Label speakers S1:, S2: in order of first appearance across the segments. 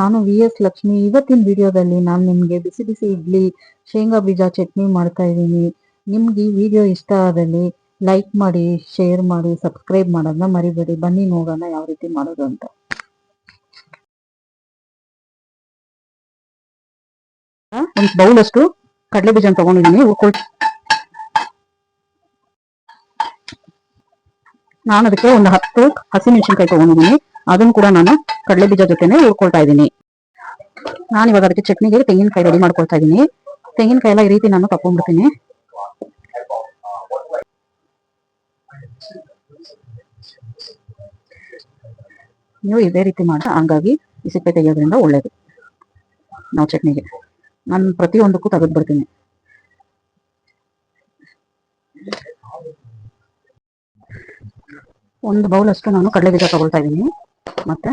S1: ನಾನು V S Lakshmi. ಇವತ್ತಿನ ವಿಡಿಯೋದಲ್ಲಿ ನಾನು ನಿಮಗೆ ಬಿಸಿ ಬಿಸಿ ಇಡ್ಲಿ, ಶೇಂಗಾ ಬೀಜ ಚಟ್ನಿ ಮಾಡ್ತಾ ಇದ್ದೀನಿ. ನಿಮ್ಗೆ ಈ ವಿಡಿಯೋ ಇಷ್ಟ ಆದಲ್ಲಿ ಲೈಕ್ ಮಾಡಿ ಶೇರ್ ಮಾಡಿ ಸಬ್ಸ್ಕ್ರೈಬ್ ಮಾಡೋದನ್ನ ಮರಿಬೇಡಿ. ಬನ್ನಿ ನೋಡೋಣ ಯಾವ ರೀತಿ ಮಾಡೋದು ಅಂತ. ಒಂದು ಬೌಲ್ ಅಷ್ಟು ಕಡಲೆ ಬೀಜ ತಗೊಂಡಿದ್ದೀನಿ. ಹುರ್ಕೊಳ್ ನಾನು ಅದಕ್ಕೆ ಒಂದು ಹತ್ತು ಹಸಿಮೆಣಸಿನ್ಕಾಯಿ ತಗೊಂಡಿದ್ದೀನಿ. ಅದನ್ನು ಕೂಡ ನಾನು ಕಡಲೆ ಬೀಜ ಜೊತೆನೆ ಹುರ್ಕೊಳ್ತಾ ಇದ್ದೀನಿ. ನಾನು ಇವಾಗ ಅದಕ್ಕೆ ಚಟ್ನಿಗೆ ತೆಂಗಿನಕಾಯಿ ರೆಡಿ ಮಾಡ್ಕೊಳ್ತಾ ಇದ್ದೀನಿ. ತೆಂಗಿನಕಾಯಿ ಎಲ್ಲ ಈ ರೀತಿ ನಾನು ತಕೊಂಡ್ಬಿಡ್ತೀನಿ ನೀವು ಇದೇ ರೀತಿ ಮಾಡಿ ಹಂಗಾಗಿ ಈ ಸಿಪ್ಪೆ ತೆಗೆಯೋದ್ರಿಂದ ಒಳ್ಳೇದು. ನಾವು ಚಟ್ನಿಗೆ. ನಾನು ಪ್ರತಿಯೊಂದಕ್ಕೂ ತೆಗೆದು ಬಿಡ್ತೀನಿ ಒಂದು ಬೌಲ್ ಅಷ್ಟು ನಾನು ಕಡಲೆ ಬೀಜ ತಗೊಳ್ತಾ ಇದ್ದೀನಿ. ಮತ್ತೆ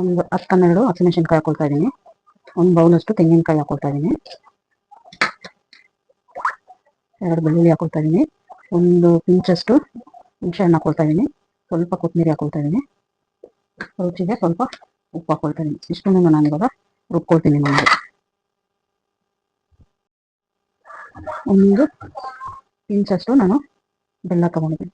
S1: ಒಂದು ಹತ್ತು ಹನ್ನೆರಡು ಹಸಿಮೆಣಸಿನ್ಕಾಯಿ ಹಾಕೊಳ್ತಾ ಇದ್ದೀನಿ. ಒಂದು ಬೌಲ್ ಅಷ್ಟು ತೆಂಗಿನಕಾಯಿ ಹಾಕೊಳ್ತಾ ಇದ್ದೀನಿ. ಎರಡು ಬೆಳ್ಳುಳ್ಳಿ ಹಾಕೊಳ್ತಾ ಇದ್ದೀನಿ. ಒಂದು ಪಿಂಚಷ್ಟು ಹುಣಸೆ ಹಣ್ಣು ಹಾಕೊಳ್ತಾ ಇದ್ದೀನಿ. ಸ್ವಲ್ಪ ಕೊತ್ತಂಬರಿ ಹಾಕೊಳ್ತಾ ಇದ್ದೀನಿ. ರುಚಿಗೆ ಸ್ವಲ್ಪ ಉಪ್ಪು ಹಾಕೊಳ್ತಾ ಇದ್ದೀನಿ. ಇಷ್ಟನ್ನು ನಾನು ಇವಾಗ ರುಬ್ಕೊಳ್ತೀನಿ ನನಗೆ ಒಂದು ಪಿಂಚಷ್ಟು ನಾನು ಬೆಲ್ಲ ತಗೊಂಡಿದ್ದೀನಿ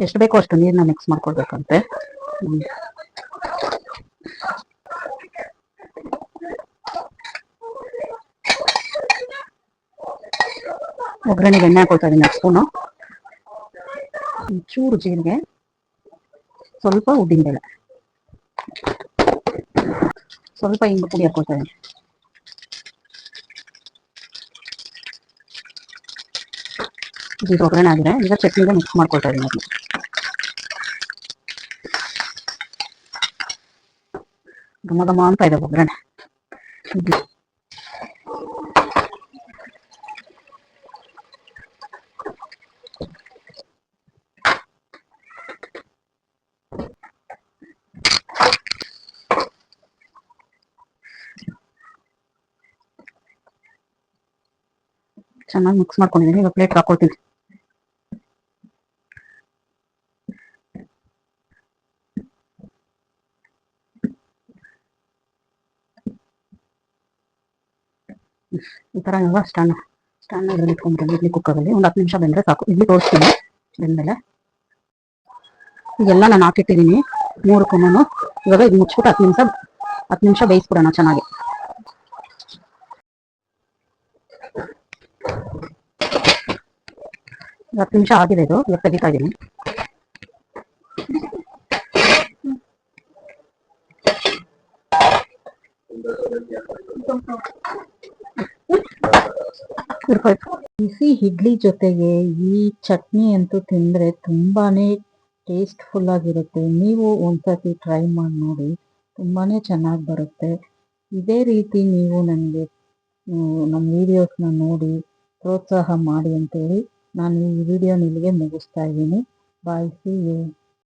S1: ಎಷ್ಟು ಬೇಕೋ ಅಷ್ಟು ನೀರನ್ನ ಮಿಕ್ಸ್ ಮಾಡ್ಕೊಳ್ಬೇಕಂತೆ ಒಗ್ಗರಣೆಗೆ ಎಣ್ಣೆ ಹಾಕೊಳ್ತಾ ಇದ್ದೀನಿ ಸ್ಪೂನು ಚೂರು ಜೀರಿಗೆ ಸ್ವಲ್ಪ ಉದ್ದಿನಬೇಳೆ ಸ್ವಲ್ಪ ಇಂಗು ಪುಡಿ ಹಾಕೊಳ್ತಾ ಇದ್ದೀನಿ. ಈಗ ಒಗ್ಗರಣೆ ಆಗಿದೆ. ಈಗ ಚಟ್ನಿಗೆ ಮಿಕ್ಸ್ ಮಾಡ್ಕೊಳ್ತಾ ಇದ್ದೀನಿ ಅದನ್ನ. ಘಮ ಘಮ ಅಂತ ಇದೆ ಒಗ್ಗರಣೆ ಇಡ್ಲಿ. ಚೆನ್ನಾಗಿ ಮಿಕ್ಸ್ ಮಾಡ್ಕೊಂಡಿದ್ದೀನಿ ಈಗ ಪ್ಲೇಟ್ ಹಾಕೊಳ್ತೀನಿ. ಈ ತರ ಇವಾಗ ಸ್ಟ್ಯಾಂಡ್ ಸ್ಟ್ಯಾಂಡ್ ಅದ್ರಲ್ಲಿ ಇಟ್ಕೊಂಡ್ಬಿಟ್ಟು ಇಡ್ಲಿ ಕುಕ್ಕರಲ್ಲಿ ಒಂದು ಹತ್ತು ನಿಮಿಷ ಬೆಂದ್ರೆ ಸಾಕು. ಇಡ್ಲಿ ತೋರಿಸ್ತೀನಿ ಬೆಂದ್ಮೇಲೆ. ಇದೆಲ್ಲ ನಾನು ಹಾಕಿಟ್ಟಿದ್ದೀನಿ ಮೂರು ಮೂರಕ್ಕೂ ಇವಾಗ ಇದು ಮುಚ್ಚಿಬಿಟ್ಟು ಹತ್ತು ನಿಮಿಷ ಹತ್ತು ನಿಮಿಷ ಬೇಯಿಸ್ಬಿಡೋಣ ಚೆನ್ನಾಗಿ. ಹತ್ತು ನಿಮಿಷ ಆಗಿದೆ ಇದು ಇವಾಗ ತೆಗಿತಾ ಇದ್ದೀನಿ. ಬಿಸಿ ಇಡ್ಲಿ ಜೊತೆಗೆ ಈ ಚಟ್ನಿ ಅಂತೂ ತಿಂದ್ರೆ ತುಂಬಾನೇ ಟೇಸ್ಟ್ಫುಲ್ ಆಗಿರುತ್ತೆ. ನೀವು ಒಂದ್ಸತಿ ಟ್ರೈ ಮಾಡಿ ನೋಡಿ, ತುಂಬಾನೇ ಚೆನ್ನಾಗಿ ಬರುತ್ತೆ. ಇದೇ ರೀತಿ ನೀವು ನನಗೆ ನಮ್ಮ ವಿಡಿಯೋಸ್ನ ನೋಡಿ, ಪ್ರೋತ್ಸಾಹ ಮಾಡಿ ಅಂತೇಳಿ ನಾನು ಈ ವಿಡಿಯೋ ಇಲ್ಲಿಗೆ ಮುಗಿಸ್ತಾ ಇದ್ದೀನಿ. Bye see you